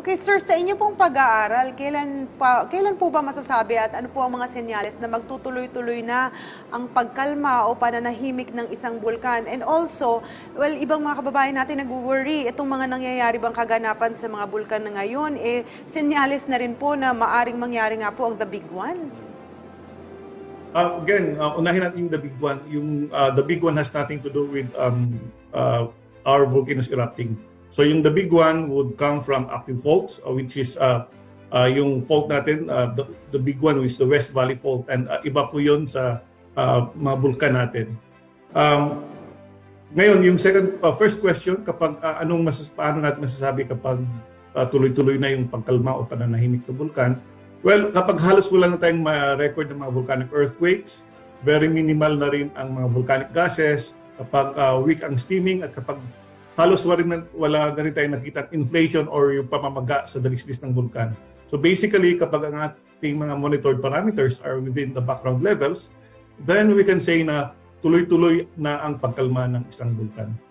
Okay, sir, sa inyo pong pag-aaral, kailan, pa, kailan po ba masasabi at ano po ang mga senyales na magtutuloy-tuloy na ang pagkalma o pananahimik ng isang bulkan? And also, well, ibang mga kababayan natin nag-worry, itong mga nangyayari bang kaganapan sa mga bulkan na ngayon, eh, senyales na rin po na maaring mangyari nga po ang the big one. Uh, again, uh, unahin natin yung the big one. Yung uh, the big one has nothing to do with um, uh, our volcanoes erupting. So yung the big one would come from active faults, uh, which is uh, uh, yung fault natin, uh, the, the big one is the West Valley Fault. And uh, iba po yun sa uh, mga bulkan natin. Um, ngayon, yung second, uh, first question, kapag uh, anong masas, paano natin masasabi kapag uh, tuloy-tuloy na yung pagkalma o pananahimik ng bulkan? Well, kapag halos wala na tayong ma-record ng mga volcanic earthquakes, very minimal na rin ang mga volcanic gases, kapag uh, weak ang steaming at kapag halos wala, na, wala na rin tayong nakita inflation or yung pamamaga sa dalisdis ng vulkan. So basically, kapag ang ating mga monitored parameters are within the background levels, then we can say na tuloy-tuloy na ang pagkalma ng isang vulkan.